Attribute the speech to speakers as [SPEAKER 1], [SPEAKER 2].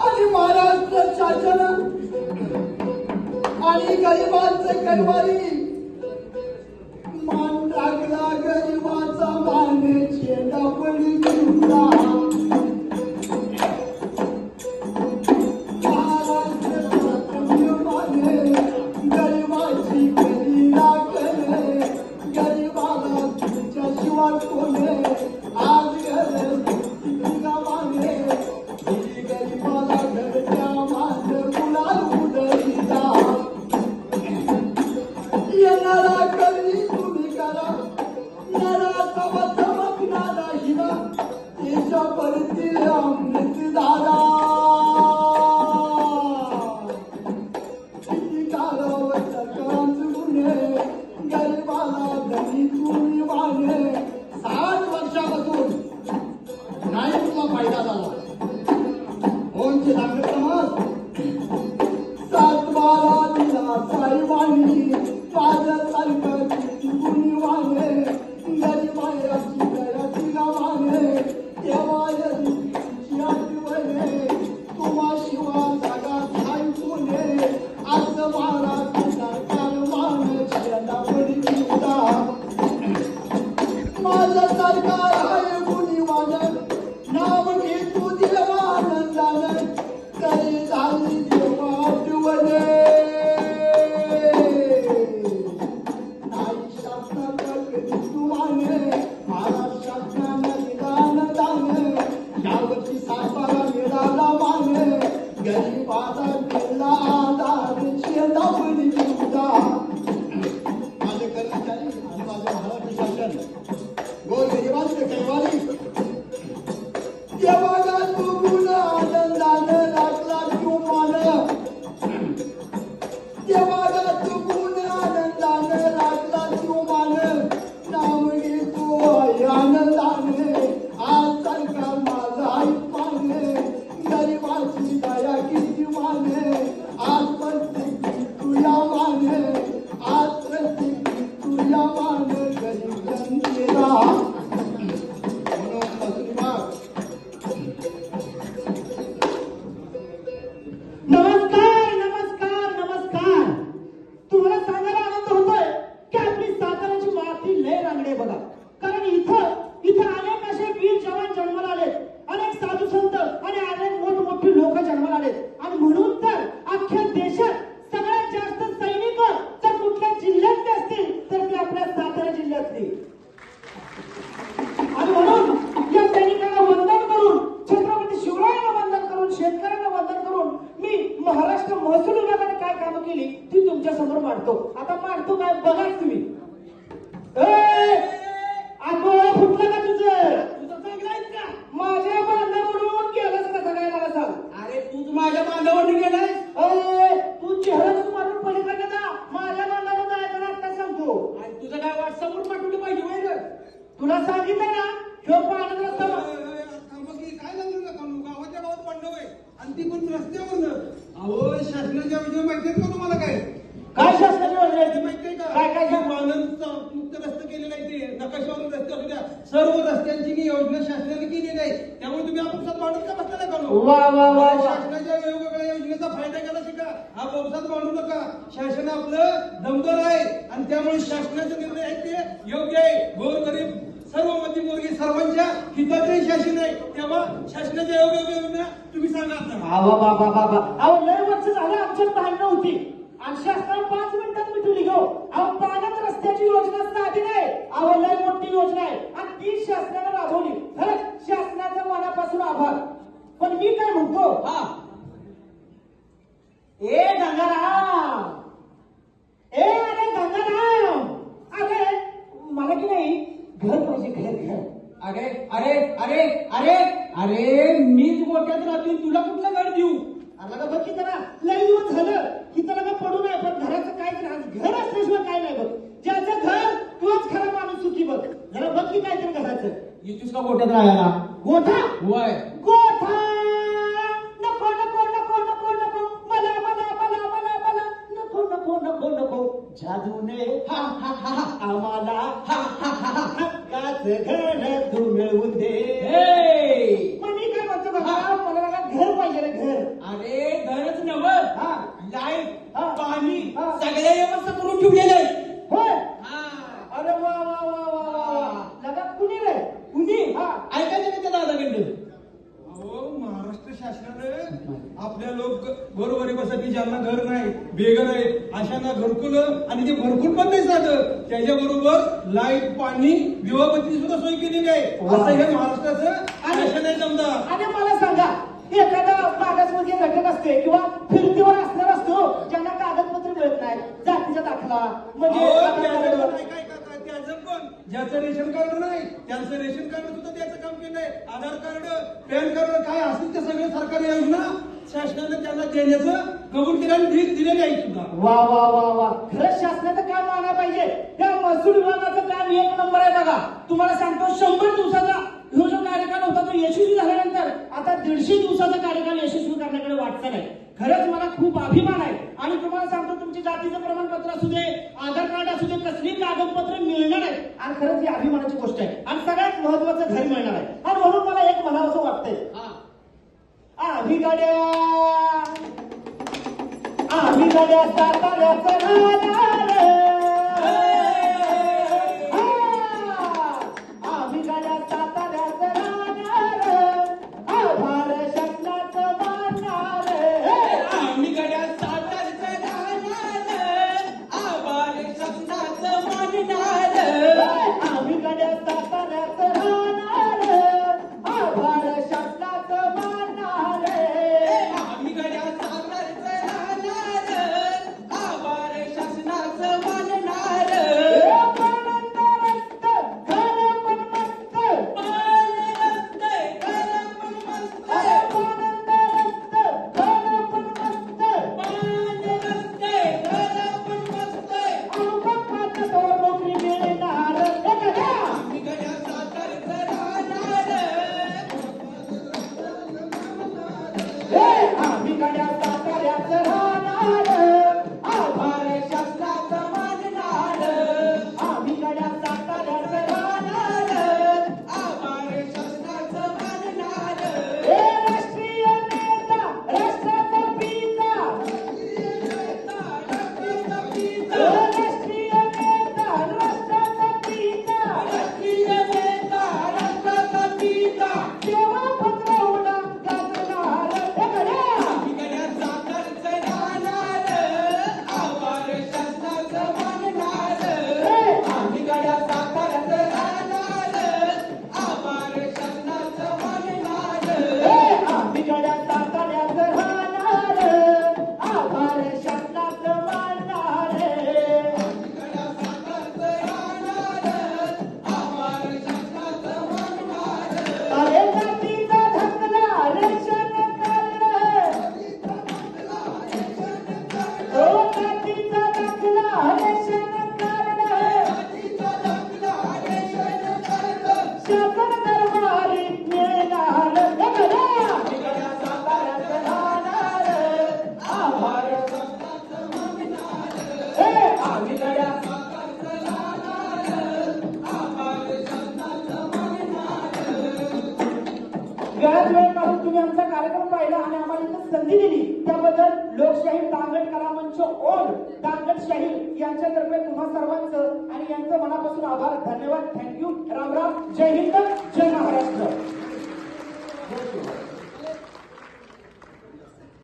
[SPEAKER 1] आणि
[SPEAKER 2] महाराष्ट्र शासन आणि गरिबांचे कैवारी
[SPEAKER 3] love. तूच माझ्या बांधावर गेलाय
[SPEAKER 4] ए, तू चेहरा मारून पलीकडे जा माझ्या बांधावर जायचं ना आता सांगतो
[SPEAKER 3] आणि तुझं काय व्हॉट्सअपवर पाठवलं पाहिजे होय रे?
[SPEAKER 4] तुला सांगितलं ना ह्यो पाण्यात रस्ता
[SPEAKER 3] थांबा की काय लागलं का काम? गावाच्या गावात पडलं होय आणि ती पण रस्त्यावर अहो शासनाच्या योजना माहिती का तुम्हाला काय?
[SPEAKER 4] काय शासनाची योजना आहे?
[SPEAKER 3] माहिती का?
[SPEAKER 4] काय काय
[SPEAKER 3] वाहनांचा मुक्त रस्ते केलेला आहे ते. नकाशावर रस्ते असू द्या सर्व रस्त्यांची योजना शासनाने केलेली आहे. त्यामुळे तुम्ही आपापसात वाढत का बसला का
[SPEAKER 4] वा, वा, वा.
[SPEAKER 3] शासनाच्या वेगवेगळ्या योजनेचा फायदा घ्यायला शिका. हा पावसात मांडू नका. शासन आपलं दमदार आहे. आणि त्यामुळे शासनाचे निर्णय आहेत ते योग्य आहे. गोरगरीब सर्व मध्यमवर्गीय सर्वांच्या हिताचे शासन आहे. तेव्हा शासनाच्या योग्य योजना तुम्ही सांगा
[SPEAKER 4] बाबा बाबा अहो लय वर्ष झालं आमच्यात भांडणं होती. आणि शासनाने पाच मिनिटात मिटवली गो अहो पाण्यात रस्त्याची योजना साधी नाही. अहो लय मोठी योजना आहे. आणि ती शासनाने राबवली. खरंच शासनाचा मनापासून आभार. पण मी काय म्हणतो?
[SPEAKER 3] हा.
[SPEAKER 4] ए गंगाराम! ए अरे गंगाराम! अरे मला की नाही? घर पाहिजे घर घर.
[SPEAKER 3] अरे अरे अरे अरे अरे मीच गोट्यात राहतो तुला कुठलं घर देऊ?
[SPEAKER 4] आला बघ की जरा लई दिवस झालं की त्याला का पडू नाही पण घराचं काय तर घर
[SPEAKER 2] असल्याशिवाय काय नाही बघ.
[SPEAKER 4] ज्याचं
[SPEAKER 2] घर
[SPEAKER 4] तोच खरा माणूस सुखी बघ. जरा बघ की काय तर घराचं. इथूस का गोट्यात राहायला? गोठा? होय. गो जादूने
[SPEAKER 2] हा हा हा हा
[SPEAKER 4] आम्हाला
[SPEAKER 2] हा हा हा हा
[SPEAKER 4] हक्काच घर तू मिळवून दे! मग मी काय म्हणतो बघा मला बघा घर पाहिजे रे घर.
[SPEAKER 2] अरे घरच नव.
[SPEAKER 4] हा.
[SPEAKER 2] लाइट
[SPEAKER 4] हा.
[SPEAKER 2] पाणी
[SPEAKER 4] हा.
[SPEAKER 2] सगळ्या व्यवस्था करून ठेवलेलं आहे
[SPEAKER 4] होय.
[SPEAKER 2] हा.
[SPEAKER 4] अरे वा वा वा वा लगा कुणी रे?
[SPEAKER 2] कुणी?
[SPEAKER 4] हा.
[SPEAKER 2] ऐकायचं का त्या
[SPEAKER 3] अहो महाराष्ट्र शासनानं आपल्या लोक गोरगरिबासाठी ज्यांना घर नाही. घरकुल आणि ते घरकुल पण नाही साधं त्याच्याबरोबर लाइट पाणी दिवाबत्ती सुद्धा सोय केलेली आहे. असं हे महाराष्ट्राचं
[SPEAKER 4] आणि-
[SPEAKER 3] शासन आहे समजा.
[SPEAKER 4] आणि मला सांगा एखादा मागासवर्गीय घटक असते किंवा फिरतीवर असणार असतो ज्यांना कागदपत्र मिळत नाही जातीचा दाखला म्हणजे
[SPEAKER 3] ज्याचं रेशन कार्ड नाही त्यांचं रेशन कार्ड सुद्धा त्याचं काम केलंय. आधार कार्ड पॅन कार्ड काय असतील ते सगळे सरकारी योजना शासनाने त्यांना देण्याचं कबूल केलं आणि दि- दिलेले आहे सुद्धा.
[SPEAKER 4] वा वा वा वा. खरंच शासनाचं काम माना पाहिजे. त्या महसूल विभागाचं काम एक नंबर आहे बघा. तुम्हाला सांगतो शंभर दिवसाचा ह्यो जो कार्यकाल होता तो यशस्वी झाल्यानंतर आता दीडशे दिवसाचा कार्यकाल यशस्वी करण्याकडे वाटचाल आहे. खरंच मला खूप अभिमान आहे. आणि तुम्हाला सांगतो तुमच्या जातीचं प्रमाणपत्र असू दे आधार कार्ड असू दे कसली कागदपत्र मिळणार आहे आणि खरंच ही अभिमानाची गोष्ट आहे. आणि सगळ्यात महत्वाचं घर मिळणार आहे. आणि म्हणून मला एक म्हणावं असं वाटतंय.
[SPEAKER 2] हा.
[SPEAKER 4] आम्ही गाड्या आम्ही गाड्या साताऱ्याचं शासन कारण तुम्ही आमचा कार्यक्रम पाहिला आणि आम्हाला इथं संधी दिली. त्याबद्दल लोकशाही तांगड कला मंच ओन दांगट शाही यांच्यातर्फे तुम्हा सर्वांचं आणि यांचं मनापासून आभार. धन्यवाद. थँक्यू राम राम. जय हिंद. जय महाराष्ट्र.